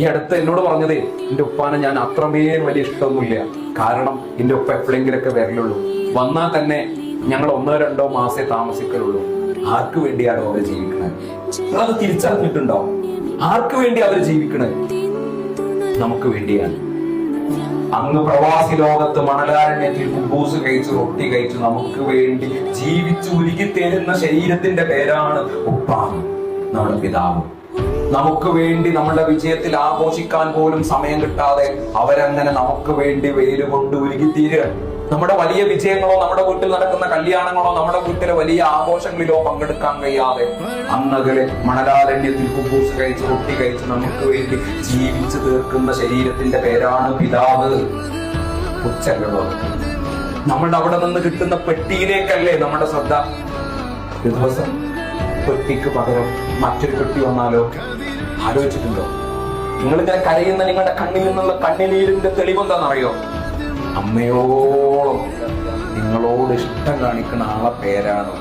ഈ അടുത്ത് എന്നോട് പറഞ്ഞതേ എന്റെ ഉപ്പാനെ ഞാൻ അത്രമേൽ വലിയ ഇഷ്ടമൊന്നുമില്ല. കാരണം എന്റെ ഉപ്പ എപ്പോഴെങ്കിലൊക്കെ വരലുള്ളൂ. വന്നാൽ തന്നെ ഞങ്ങൾ ഒന്നോ രണ്ടോ മാസേ താമസിക്കലുള്ളൂ. ആർക്ക് വേണ്ടിയാണോ അവർ ജീവിക്കണത്? നിങ്ങളത് തിരിച്ചറിഞ്ഞിട്ടുണ്ടോ? ആർക്ക് വേണ്ടി അവർ ജീവിക്കണത്? നമുക്ക് വേണ്ടിയാണ്. അങ്ങ് പ്രവാസി ലോകത്ത് മണലാരണ്യത്തിൽ കുബൂസ് കഴിച്ച് റൊട്ടി കഴിച്ച് നമുക്ക് വേണ്ടി ജീവിച്ചു ഉരുകി തരുന്ന ശരീരത്തിന്റെ പേരാണ് ഉപ്പാണ് നമ്മുടെ പിതാവ്. നമുക്ക് വേണ്ടി നമ്മുടെ വിജയത്തിൽ ആഘോഷിക്കാൻ പോലും സമയം കിട്ടാതെ അവരങ്ങനെ നമുക്ക് വേണ്ടി വെയിൽ കൊണ്ട് ഉരുകി തീരുക നമ്മുടെ വലിയ വിജയങ്ങളോ നമ്മുടെ വീട്ടിൽ നടക്കുന്ന കല്യാണങ്ങളോ നമ്മുടെ വീട്ടിലെ വലിയ ആഘോഷങ്ങളിലോ പങ്കെടുക്കാൻ കഴിയാതെ അന്നകലെ മണലാരണ്യത്തിൽ കുബൂസ് കഴിച്ച് റൊട്ടി കഴിച്ച് നമുക്ക് വേണ്ടി ജീവിച്ചു തീർക്കുന്ന ശരീരത്തിന്റെ പേരാണ് പിതാവ്. പുച്ഛങ്ങളോ. നമ്മളുടെ അവിടെ നിന്ന് കിട്ടുന്ന പെട്ടിയിലേക്കല്ലേ നമ്മുടെ ശ്രദ്ധ. ദിവസം പെട്ടിക്ക് പകരം മറ്റൊരു പെട്ടി വന്നാലോ? ആലോചിച്ചിട്ടുണ്ടോ? നിങ്ങൾ ഇങ്ങനെ കരയുന്ന നിങ്ങളുടെ കണ്ണിൽ നിന്നുള്ള കണ്ണിനീരിന്റെ തെളിവെന്താണെന്നറിയോ? അമ്മയോളം നിങ്ങളോട് ഇഷ്ടം കാണിക്കുന്ന ആളെ പേരാണ്